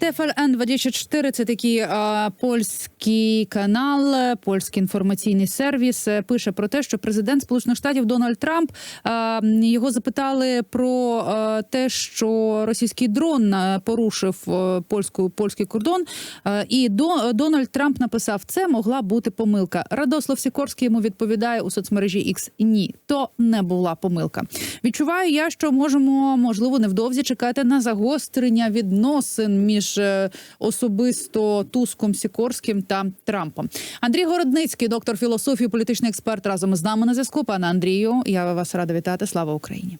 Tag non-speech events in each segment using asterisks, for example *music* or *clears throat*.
ТФН 24 це такий а, польський канал, польський інформаційний сервіс. е, Пише про те, що президент Сполучених Штатів Дональд Трамп а, його запитали про а, те, що російський дрон порушив е, польську польський кордон. Е, І до Дональд Трамп написав: це могла бути помилка. Радослав Сікорський йому відповідає у соцмережі X. Ні, то не була помилка. Відчуваю я, що можемо можливо невдовзі чекати на загострення відносин між е, особисто Туском Сікорським та Трампом. Андрій Городницький, доктор філософії, політичний експерт, разом із нами на зв'язку. Пане Андрію, я вас рада вітати. Слава Україні.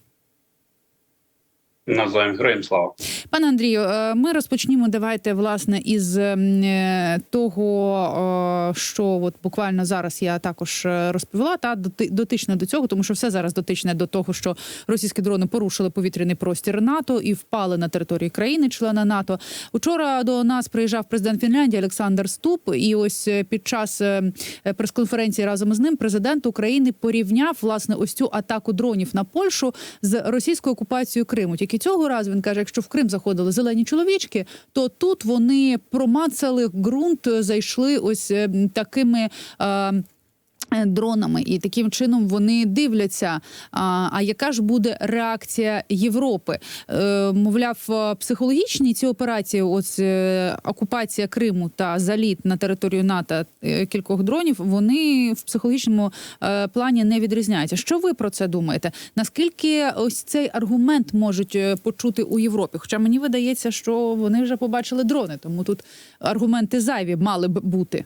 Навзаєм героям слава. Пане Андрію, е, ми розпочнімо. Давайте власне із е, того, е, що от буквально зараз я також розповіла, та доти- дотичне до цього, тому що все зараз дотичне до того, що російські дрони порушили повітряний простір НАТО і впали на території країни, члена НАТО. Учора до нас приїжджав президент Фінляндії Олександр Ступ, і ось під час прес-конференції разом із ним президент України порівняв власне ось цю атаку дронів на Польщу з російською окупацією Криму. Тільки цього разу він каже, якщо в Крим заходили зелені чоловічки, то тут вони промацали ґрунт, зайшли ось е, такими. е, е, Дронами і таким чином вони дивляться. А, а яка ж буде реакція Європи? Е, мовляв, е, психологічні ці операції, ось е, окупація Криму та заліт на територію НАТО е, кількох дронів, вони в психологічному е, плані не відрізняються. Що ви про це думаєте? Наскільки ось цей аргумент можуть е, почути у Європі? Хоча мені видається, що вони вже побачили дрони, тому тут аргументи зайві мали б бути.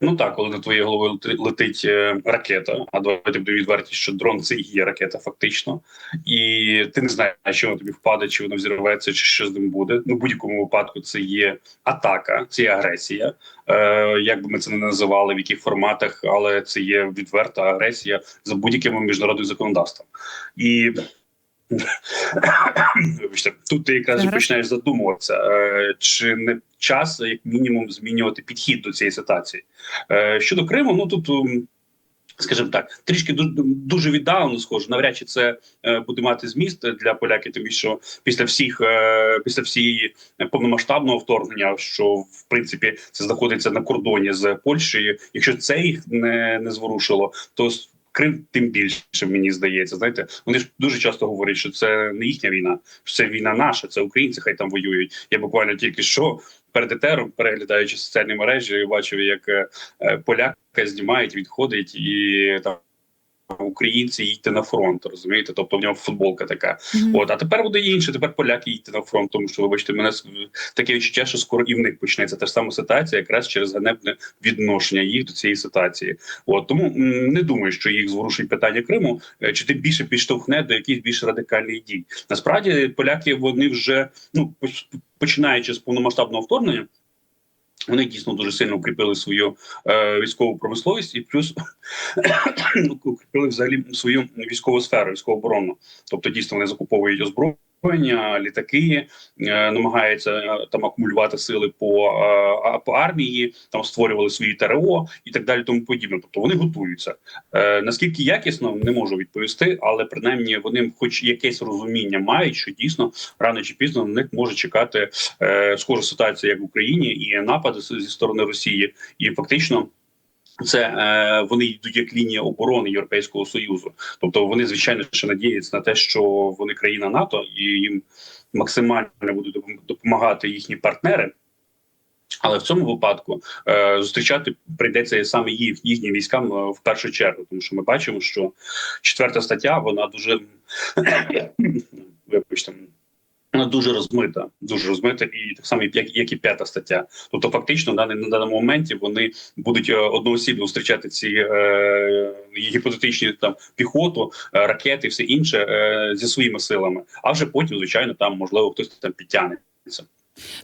Ну так, коли над твоєю головою лети- летить е, ракета, а давайте буду відверті, що дрон це і є ракета, фактично, і ти не знаєш, що вона тобі впаде, чи воно взірветься, чи що з ним буде. Ну, в будь-якому випадку це є атака, це є агресія. Е, як би ми це не називали, в яких форматах, але це є відверта агресія за будь-яким міжнародним законодавством. І *coughs* тут ти якраз і починаєш задумуватися, е, чи не час, як мінімум, змінювати підхід до цієї ситуації. Е, Щодо Криму, ну тут. ум, Скажімо так, трішки ду- дуже віддалено схоже. Навряд чи це е, буде мати зміст для поляків, тому що після всіх після всієї повномасштабного вторгнення, що в принципі це знаходиться на кордоні з Польщею. Якщо це їх не, не зворушило, то Крим тим більше мені здається. Знаєте, вони ж дуже часто говорять, що це не їхня війна, що це війна наша, це українці, хай там воюють. Я буквально тільки що перед етером, переглядаючи соціальні мережі, бачив, як е, е, поляка знімають, відходить і там. Українці їдьте на фронт, розумієте? Тобто в нього футболка така. Мгм. От, а тепер буде інше. Тепер поляки їдьте на фронт, тому що, вибачте, мене таке відчуття, що скоро і в них почнеться та ж сама ситуація, якраз через ганебне відношення їх до цієї ситуації. От тому не думаю, що їх зворушить питання Криму, е, чи тим більше підштовхне до якихось більш радикальних дій. Насправді, поляки вони вже ну починаючи з повномасштабного вторгнення. Вони дійсно дуже сильно укріпили свою е, військову промисловість і плюс *coughs* укріпили взагалі свою військову сферу, військову оборону. Тобто, дійсно вони закуповують озброєння, літаки, е, намагаються е, там акумулювати сили по, е, по армії, там створювали свої ТРО і так далі. Тому подібне. Тобто вони готуються. Наскільки якісно не можу відповісти, але принаймні вони, хоч якесь розуміння, мають, що дійсно рано чи пізно на них може чекати схожа ситуація, як в Україні, і напади зі сторони Росії, і фактично. Це е, вони йдуть як лінія оборони Європейського союзу, тобто вони звичайно ще надіються на те, що вони країна НАТО, і їм максимально будуть допомагати їхні партнери. Але в цьому випадку е, зустрічати прийдеться саме їх їхнім військам е, в першу чергу, тому що ми бачимо, що четверта стаття вона дуже *coughs* вибачте, вона дуже розмита, дуже розмита, і так само як, як і п'ята стаття. Тобто, фактично, на, на даному моменті вони будуть е, одноосібно зустрічати ці е, гіпотетичні там піхоту, е, ракети, все інше е, зі своїми силами. А вже потім, звичайно, там можливо хтось там підтягнеться.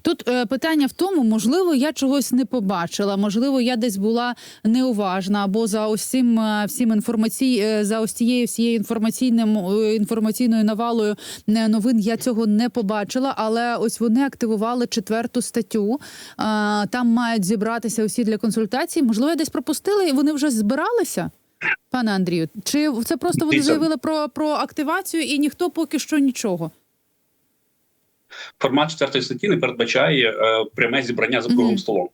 Тут е, питання в тому, можливо, я чогось не побачила, можливо, я десь була неуважна, або за цим е, всім інформацій, е, за ось цією всією інформаційним е, інформаційною навалою новин я цього не побачила. Але ось вони активували четверту статтю. Е, Там мають зібратися усі для консультацій. Можливо, я десь пропустила, і вони вже збиралися. Пане Андрію, чи це просто вони заявили про, про активацію і ніхто поки що нічого? Формат четвертої статті не передбачає е, пряме зібрання за круглим Мгм. столом.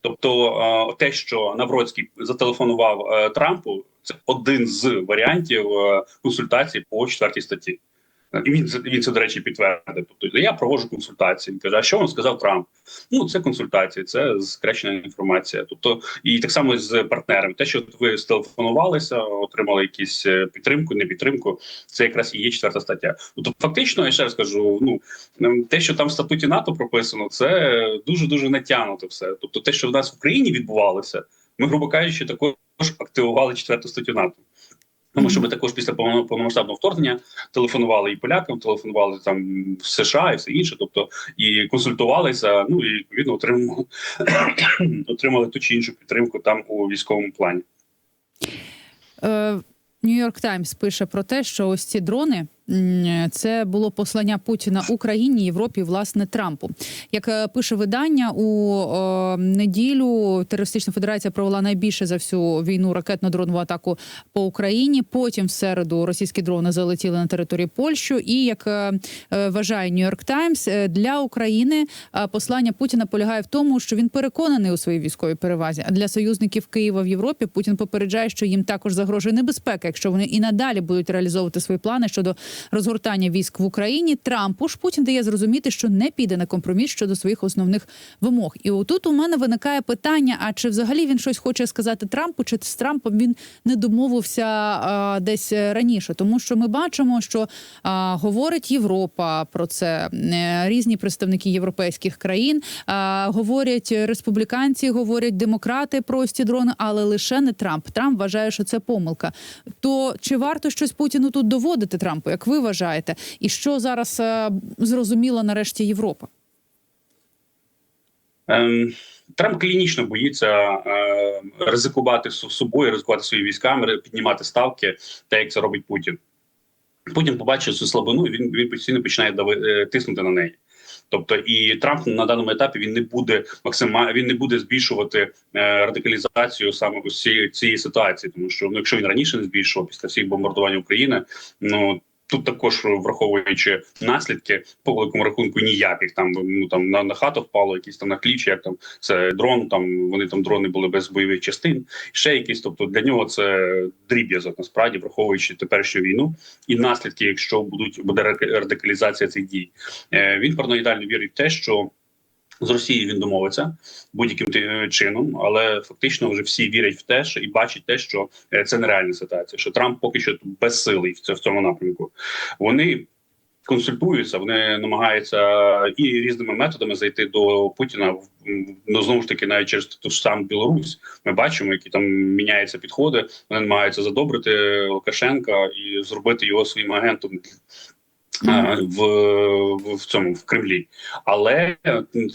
Тобто, е, те, що Навроцький зателефонував е, Трампу, це один з варіантів е, консультацій по четвертій статті. І він він це до речі підтвердив. Тобто я проводжу консультації. Він каже, а що вам сказав Трамп? Ну це консультації, це скречена інформація. Тобто, і так само з партнерами. Те, що ви стелефонувалися, отримали якісь е, підтримку, не підтримку. Це якраз і є четверта стаття. Тобто, фактично, я ще раз кажу: ну те, що там в статуті НАТО прописано, це дуже дуже натягнуто все. Тобто, те, що в нас в Україні відбувалося, ми, грубо кажучи, також активували четверту статтю НАТО. Тому що ми також після повно- повномасштабного вторгнення телефонували і полякам, телефонували там в США і все інше, тобто і консультувалися. Ну і відповідно отримали, *coughs* отримали ту чи іншу підтримку там у військовому плані. Нью-Йорк Таймс пише про те, що ось ці дрони це було послання Путіна Україні, Європі, власне, Трампу. Як е, пише видання у е, неділю, терористична федерація провела найбільше за всю війну ракетно-дронову атаку по Україні. Потім в середу російські дрони залетіли на територію Польщі. І як е, вважає Нью-Йорк Таймс, для України послання Путіна полягає в тому, що він переконаний у своїй військовій перевазі. А для союзників Києва в Європі Путін попереджає, що їм також загрожує небезпека, якщо вони і надалі будуть реалізовувати свої плани щодо розгортання військ в Україні. Трампу ж Путін дає зрозуміти, що не піде на компроміс щодо своїх основних вимог. І отут у мене виникає питання: а чи взагалі він щось хоче сказати Трампу, чи з Трампом він не домовився а, десь раніше? Тому що ми бачимо, що а, говорить Європа про це е, різні представники європейських країн. А, говорять республіканці, говорять демократи про ці дрони, але лише не Трамп. Трамп вважає, що це помилка. То чи варто щось Путіну тут доводити Трампу, як ви вважаєте? І що зараз е, зрозуміла нарешті Європа? Ем, Трамп клінічно боїться е, ризикувати собою, ризикувати своїми військами, піднімати ставки, так як це робить Путін. Потім побачив цю слабину, і він, він постійно починає дави, е, тиснути на неї. Тобто, і Трамп на даному етапі він не буде максимально він не буде збільшувати е, радикалізацію саме цієї, цієї ситуації, тому що ну, якщо він раніше не збільшував після всіх бомбардувань України, ну тут також враховуючи наслідки по великому рахунку ніяких там ну там на, на хату впало, якісь там на кліч, як там це дрон. Там вони там дрони були без бойових частин, ще якісь. Тобто для нього це дріб'язок, насправді, враховуючи теперішню війну і наслідки, якщо будуть буде радикалізація цих дій. Е, він параноїдально вірить в те, що з Росією він домовиться будь-яким ти- чином, але фактично вже всі вірять в те, що і бачать те, що е, це нереальна ситуація. Що Трамп поки що безсилий в цьому, напрямку. Вони консультуються, вони намагаються і різними методами зайти до Путіна. Ну знову ж таки, навіть через ту ж саму Білорусь, ми бачимо, які там міняються підходи. Вони намагаються задобрити Лукашенка і зробити його своїм агентом в, в, в цьому в Кремлі. Але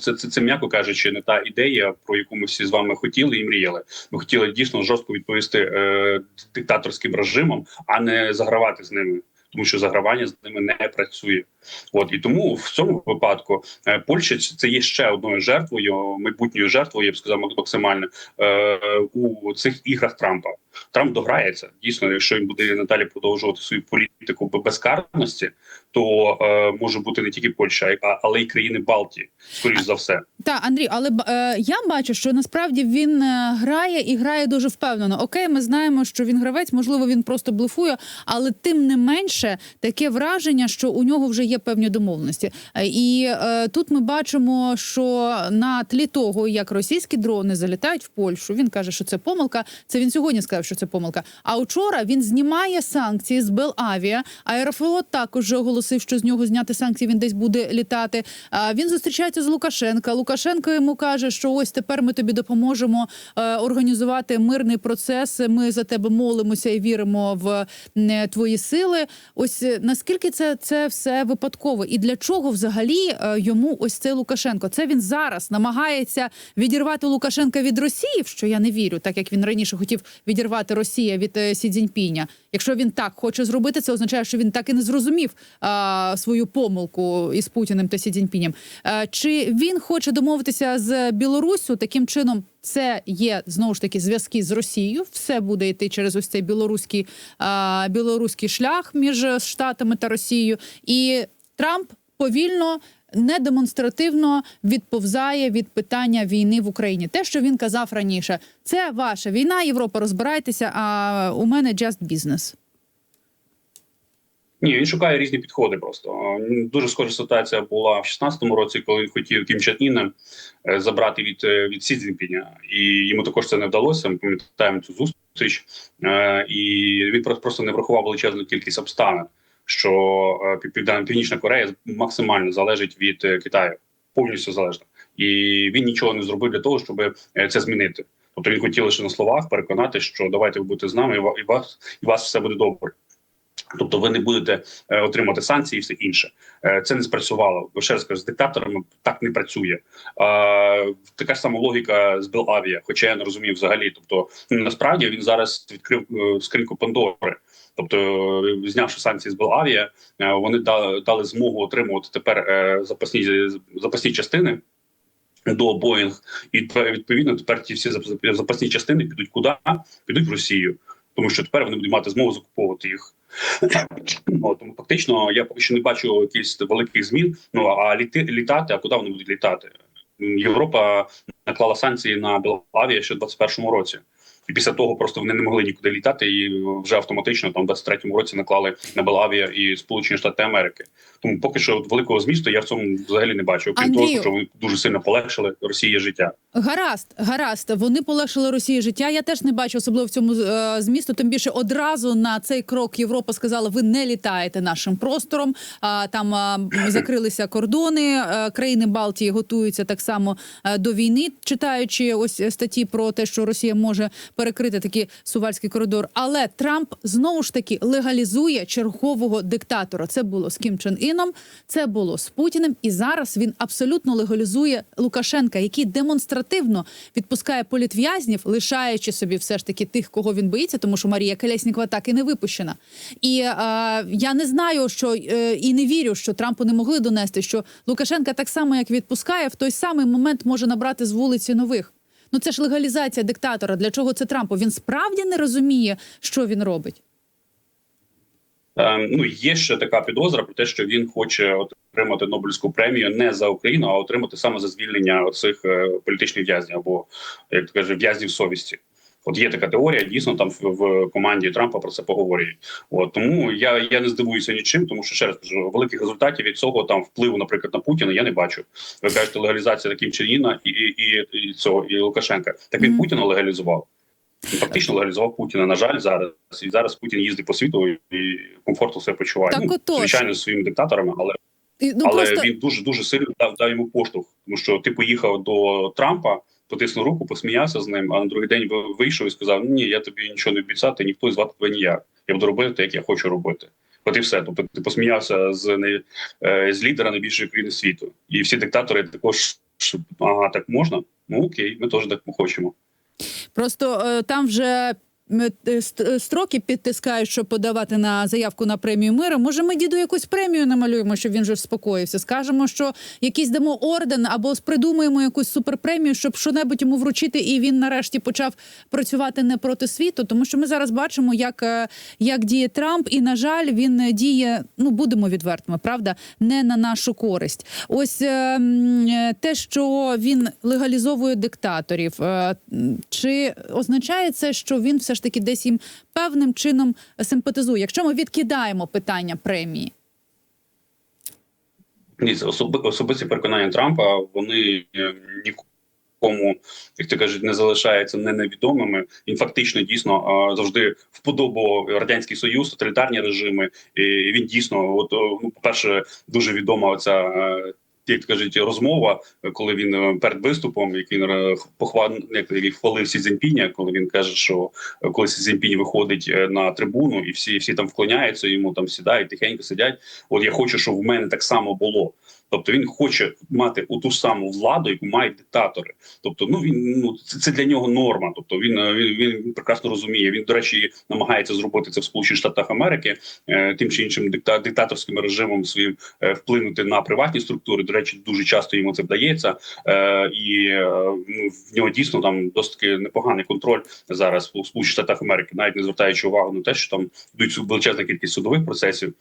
це, це, це м'яко кажучи, не та ідея, про яку ми всі з вами хотіли і мріяли. Ми хотіли дійсно жорстко відповісти е, диктаторським режимом, а не загравати з ними. Тому що загравання з ними не працює, от і тому в цьому випадку е, Польща це є ще одною жертвою, майбутньою жертвою, я б сказав, максимально е, у цих іграх Трампа. Трамп дограється дійсно, якщо він буде надалі продовжувати свою політику безкарності, то е, може бути не тільки Польща, а але й країни Балтії, скоріш за все. Так, Андрій, але е, я бачу, що насправді він е, грає і грає дуже впевнено. Окей, ми знаємо, що він гравець, можливо, він просто блефує, але тим не менше таке враження, що у нього вже є певні домовленості. Е, І е, тут ми бачимо, що на тлі того, як російські дрони залітають в Польщу, він каже, що це помилка. Це він сьогодні сказав, що це помилка. А вчора він знімає санкції з Белавіа. Аерофлот також оголосив, що з нього зняти санкції. Він десь буде літати. А він зустрічається з Лукашенка. Лукашенко йому каже, що ось тепер ми тобі допоможемо е, організувати мирний процес. Ми за тебе молимося і віримо в е, твої сили. Ось наскільки це, це все випадково, і для чого взагалі е, йому ось цей Лукашенко? Це він зараз намагається відірвати Лукашенка від Росії, в що я не вірю, так як він раніше хотів відірвати Росія від е, Сі Цзіньпіня. Якщо він так хоче зробити, це означає, що він так і не зрозумів а, свою помилку із Путіним та Сі Цзіньпінем. Е, Чи він хоче домовитися з Білоруссю таким чином? Це є знову ж таки зв'язки з Росією. Все буде йти через ось цей білоруський, а, білоруський шлях між Штатами та Росією. І Трамп повільно. Не демонстративно відповзає від питання війни в Україні. Те, що він казав раніше, це ваша війна. Європа розбирайтеся. А у мене just business. Ні, він шукає різні підходи. Просто дуже схожа ситуація була в 16-му році, коли він хотів Кім Чен Іна е, забрати від, е, від Сі Цзіньпіня. і йому також це не вдалося. Ми пам'ятаємо цю зустріч, Е, і він просто- просто не врахував величезну кількість обставин, що е, Південна Північна Корея максимально залежить від е, Китаю, повністю залежна, і він нічого не зробив для того, щоб е, це змінити. Тобто він хотів лише на словах переконати, що давайте ви будете з нами, і вас і вас все буде добре. Тобто ви не будете отримати санкції і все інше. Це не спрацювало. Ще раз кажу, з диктаторами так не працює. Така ж сама логіка з Белавія, хоча я не розумію взагалі. Тобто, ну, насправді він зараз відкрив скриньку Пандори. Тобто, знявши санкції з Белавія, вони дали, змогу отримувати тепер е, запасні запасні частини. До Боїнг і відповідно тепер ті всі запасні частини підуть куди? Підуть в Росію, тому що тепер вони будуть мати змогу закуповувати їх. Тому фактично я поки що не бачу якихось великих змін. Ну а літи літати, а куди вони будуть літати? Європа наклала санкції на Белавія ще в 21-му році. І після того просто вони не могли нікуди літати, і вже автоматично там в 23-му році наклали на Белавія і Сполучені Штати Америки. Тому поки що от великого змісту я в цьому взагалі не бачу. Окрім Андрію. того, що вони дуже сильно полегшили Росії життя. Гаразд, гаразд. Вони полегшили Росії життя. Я теж не бачу особливо в цьому е, змісту. Тим більше одразу на цей крок Європа сказала: ви не літаєте нашим простором. А там а, закрилися кордони. е, країни Балтії готуються так само е, до війни, читаючи ось е, статті про те, що Росія може перекрити такий сувальський коридор. Але Трамп знову ж таки легалізує чергового диктатора. Це було з Кім Чен Іном, це було з Путіним, і зараз він абсолютно легалізує Лукашенка, який демонстративно відпускає політв'язнів, лишаючи собі все ж таки тих, кого він боїться, тому що Марія Келеснікова так і не випущена. І е, я не знаю, що е, і не вірю, що Трампу не могли донести, що Лукашенка так само як відпускає, в той самий момент може набрати з вулиці нових. Ну це ж легалізація диктатора. Для чого це Трампу? Він справді не розуміє, що він робить. Е, ну є ще така підозра про те, що він хоче отримати Нобелівську премію не за Україну, а отримати саме за звільнення оцих е, політичних в'язнів або як то каже, в'язнів совісті. От є така теорія, дійсно там в, в команді Трампа про це поговорюють. От тому я, я не здивуюся нічим, тому що ще раз кажу, великих результатів від цього там впливу, наприклад, на Путіна я не бачу. Ви кажете, легалізація таким Чергіна і, і, і, і цього і Лукашенка. Так він Мгм. Путіна легалізував. Фактично легалізував Путіна. На жаль, зараз і зараз Путін їздить по світу і комфортно себе почуває. Так ну, отож. звичайно, зі своїми диктаторами, але І, ну але просто він дуже дуже сильно дав, дав йому поштовх. Тому що ти поїхав до Трампа, потиснув руку, посміявся з ним. А на другий день вийшов і сказав: Ні, я тобі нічого не обіцяти, ніхто звати тебе ніяк. Я буду робити, як я хочу робити. От і все. Тобто ти посміявся з не е, з лідера найбільшої країни світу, і всі диктатори також ага, так можна. Ну окей, ми теж так хочемо. Просто е, там вже. Е, е, Строки підтискають, щоб подавати на заявку на премію миру. Може, ми діду якусь премію намалюємо, щоб він вже вспокоївся. Скажемо, що якийсь дамо орден або придумаємо якусь суперпремію, щоб що-небудь йому вручити, і він нарешті почав працювати не проти світу. Тому що ми зараз бачимо, як, е, як діє Трамп, і на жаль, він діє. Ну будемо відвертими, правда, не на нашу користь. Ось те, що він легалізовує диктаторів, чи означає це, що він все ж таки десь їм певним чином симпатизує? Якщо ми відкидаємо питання премії, Ні, особисті переконання Трампа. Вони е, нікому, як ти кажуть, не залишаються не невідомими. Він фактично дійсно е, завжди вподобав радянський союз, тоталітарні режими. І він дійсно, от е, ну, по перше, дуже відома оця. Як кажуть, розмова, коли він е, перед виступом, як він е, похвал, як хвалив Сі Цзіньпіня, коли він каже, що е, коли Сі Цзіньпінь виходить на трибуну, і всі всі там вклоняються йому, там сідають, тихенько сидять. От я хочу, щоб в мене так само було. Тобто він хоче мати у ту саму владу, яку мають диктатори. Тобто, ну він ну це, це для нього норма. Тобто він, е, він він прекрасно розуміє. Він, до речі, намагається зробити це в Сполучених Штатах Америки е, тим чи іншим дикта, диктаторським режимом своїм е, вплинути на приватні структури. До речі, дуже часто йому це вдається, і ну, в нього дійсно там досить непоганий контроль зараз у Сполучених Штатах Америки, навіть не звертаючи увагу на те, що там йдуть величезна кількість судових процесів.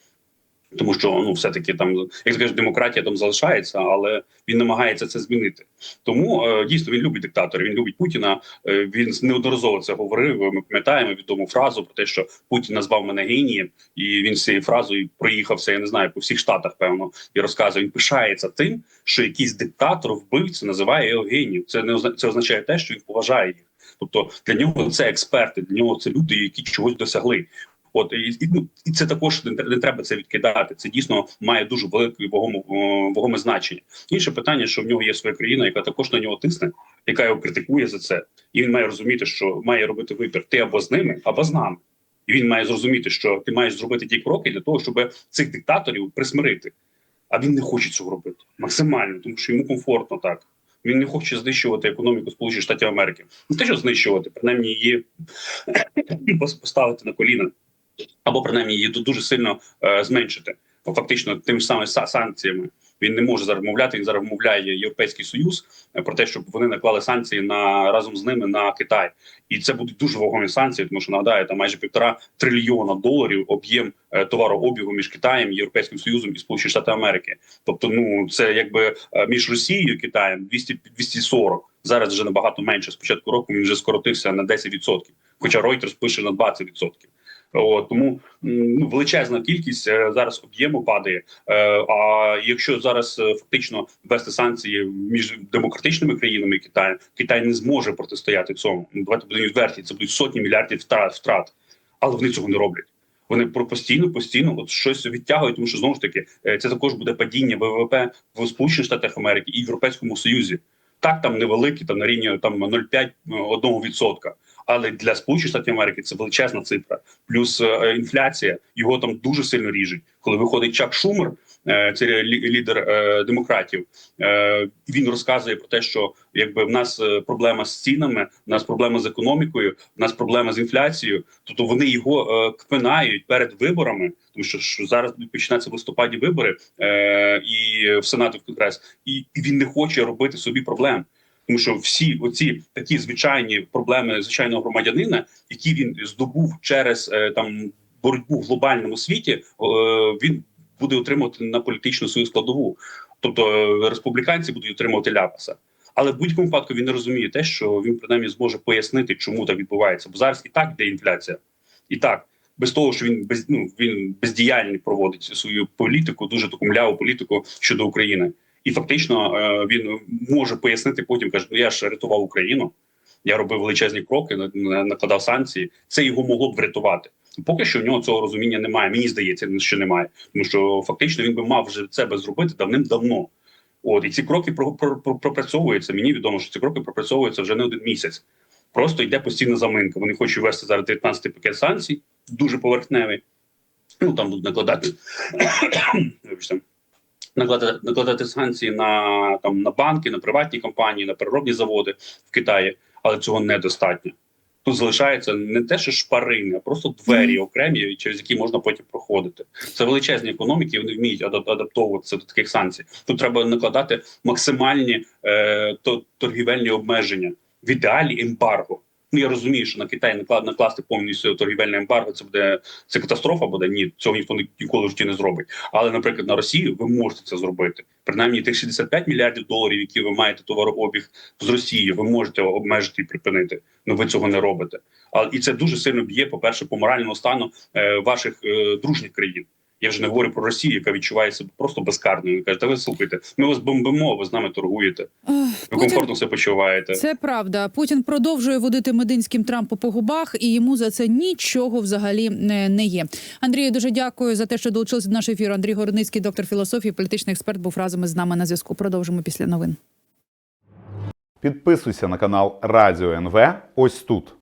Тому що ну все таки там, як скажеш, демократія там залишається, але він намагається це змінити. Тому е, дійсно він любить диктатора, він любить Путіна. Е, він неодноразово це говорив. Ми пам'ятаємо відому фразу про те, що Путін назвав мене генієм, і він з цією фразою проїхався. Я не знаю по всіх штатах, певно, і розказує. Він пишається тим, що якийсь диктатор вбивця називає його генієм. Це не це означає те, що він поважає їх. Тобто для нього це експерти, для нього це люди, які чогось досягли. От і, ну, і це також не, тр- не треба це відкидати. Це дійсно має дуже велике вагоме, вагоме значення. Інше питання, що в нього є своя країна, яка також на нього тисне, яка його критикує за це, і він має розуміти, що має робити вибір ти або з ними, або з нами. І він має зрозуміти, що ти маєш зробити ті кроки для того, щоб цих диктаторів присмирити. А він не хоче цього робити максимально, тому що йому комфортно так. Він не хоче знищувати економіку Сполучених Штатів Америки. Не те, що знищувати, принаймні її *clears throat* поставити на коліна або принаймні її дуже сильно е, зменшити. Фактично тим ж самими санкціями він не може зараз вмовляти. Він зараз вмовляє Європейський Союз е, про те, щоб вони наклали санкції на разом з ними на Китай, і це будуть дуже вагомі санкції, тому що нагадаю, там майже півтора трильйона доларів об'єм е, товарообігу між Китаєм, Європейським Союзом і Сполучені Штати Америки. Тобто, ну це якби е, між Росією і Китаєм 200 240. Зараз вже набагато менше. З початку року він вже скоротився на 10%, хоча Reuters пише на 20%. От, тому ну, величезна кількість е, зараз об'єму падає. Е, а якщо зараз е, фактично ввести санкції між демократичними країнами і Китаєм, Китай не зможе протистояти цьому. Давайте будемо відверті. Це будуть сотні мільярдів втрат, але вони цього не роблять. Вони про постійно, постійно от щось відтягують, тому що знову ж таки це також буде падіння ВВП в Сполучених Штатах Америки і Європейському Союзі. Так, там невеликі, там на рівні там 0,5 1 відсотка. Але для Сполучених Штатів Америки це величезна цифра. Плюс е, інфляція його там дуже сильно ріжуть. Коли виходить Чак Шумер, е, це лі- лідер е, демократів. Він розказує про те, що якби в нас проблема з цінами, в нас проблема з економікою, в нас проблема з інфляцією. Тобто вони його кпинають перед виборами, тому що зараз будуть починатися в листопаді вибори і в Сенат і в Конгрес, і він не хоче робити собі проблем. Тому що всі оці такі звичайні проблеми звичайного громадянина, які він здобув через е, там боротьбу в глобальному світі, е, він буде отримувати на політичну свою складову. Тобто е, республіканці будуть отримувати ляпаса. Але в будь-якому випадку він не розуміє те, що він принаймні зможе пояснити, чому так відбувається. Бо зараз і так йде інфляція, і так без того, що він без ну він бездіяльний проводить свою політику, дуже таку мляву політику щодо України. І фактично е, він може пояснити потім, каже: ну я ж рятував Україну, я робив величезні кроки, на- на- накладав санкції. Це його могло б врятувати. Поки що в нього цього розуміння немає. Мені здається, що немає, тому що фактично він би мав вже це би зробити давним-давно. От і ці кроки про, про, про, пропрацьовуються. Мені відомо, що ці кроки пропрацьовуються вже не один місяць. Просто йде постійна заминка. Вони хочуть ввести зараз 19-й пакет санкцій, дуже поверхневий. Ну там будуть накладати *coughs* накладати, накладати санкції на там на банки, на приватні компанії, на переробні заводи в Китаї, але цього недостатньо. Тут залишається не те, що шпарини, а просто двері окремі, через які можна потім проходити. Це величезні економіки, вони вміють адап- адаптовуватися до таких санкцій. Тут треба накладати максимальні е, то, торгівельні обмеження, в ідеалі ембарго. Ну я розумію, що на Китай накла- накласти повністю торгівельне ембарго, це буде це катастрофа буде. Ні, цього ніхто ні- ніколи в житті не зробить. Але, наприклад, на Росію ви можете це зробити. Принаймні тих 65 мільярдів доларів, які ви маєте товарообіг з Росії, ви можете обмежити і припинити. Ну ви цього не робите. А і це дуже сильно б'є, по перше, по моральному стану е, ваших е, дружніх країн. Я вже не говорю про Росію, яка відчуває себе просто безкарною. Каже, та ви слухайте, ми вас бомбимо, ви з нами торгуєте. Ви Путін- комфортно себе почуваєте. Це правда. Путін продовжує водити мединським Трампу по губах, і йому за це нічого взагалі не, не є. Андрію, дуже дякую за те, що долучилися до нашого ефіру. Андрій Городницький, доктор філософії, політичний експерт, був разом із нами на зв'язку. Продовжимо після новин. Підписуйся на канал Радіо НВ ось тут.